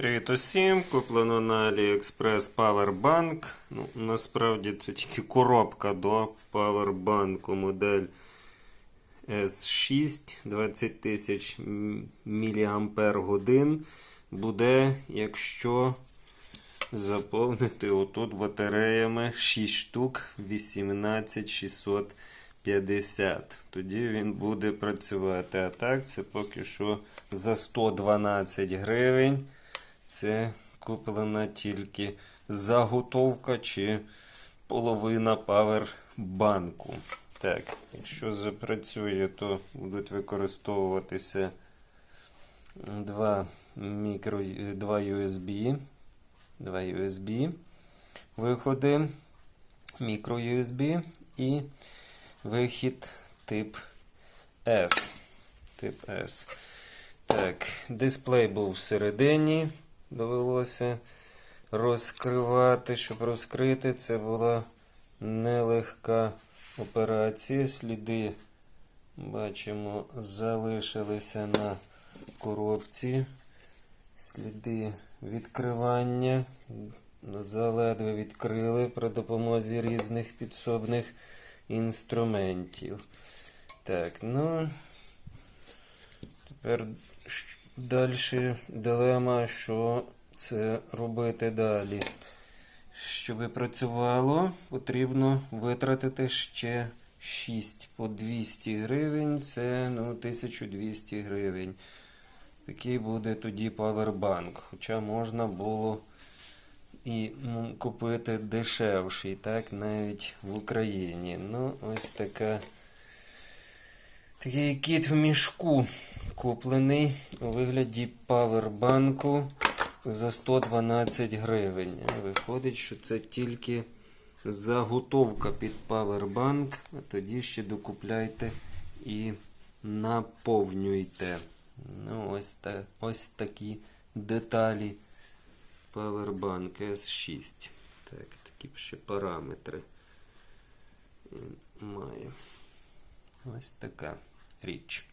Привіт усім! Куплено на AliExpress Powerbank. Ну, насправді це тільки коробка до Powerbank модель S6 20 тисяч мАч буде, якщо заповнити отут батареями 6 штук 18650. Тоді він буде працювати. А так, це поки що за 112 гривень. Це куплена тільки заготовка чи половина павербанку. Так, якщо запрацює, то будуть використовуватися два мікро, два USB, два USB виходи, мікро USB і вихід тип S. Тип S. Так, дисплей був всередині, довелося розкривати. Щоб розкрити, це була нелегка операція. Сліди, бачимо, залишилися на коробці. Сліди відкривання. Заледве відкрили при допомозі різних підсобних інструментів. Так, ну. Тепер далі дилема, що це робити далі. Щоб працювало, потрібно витратити ще 6 по 200 гривень. Це ну, 1200 гривень. Такий буде тоді павербанк. Хоча можна було і ну, купити дешевший, так, навіть в Україні. Ну, ось така. Такий кіт в мішку куплений у вигляді павербанку за 112 гривень. Виходить, що це тільки заготовка під павербанк, а тоді ще докупляйте і наповнюйте. Ну, ось, та, ось такі деталі павербанк S6. Так, такі ще параметри має. Ось така річ.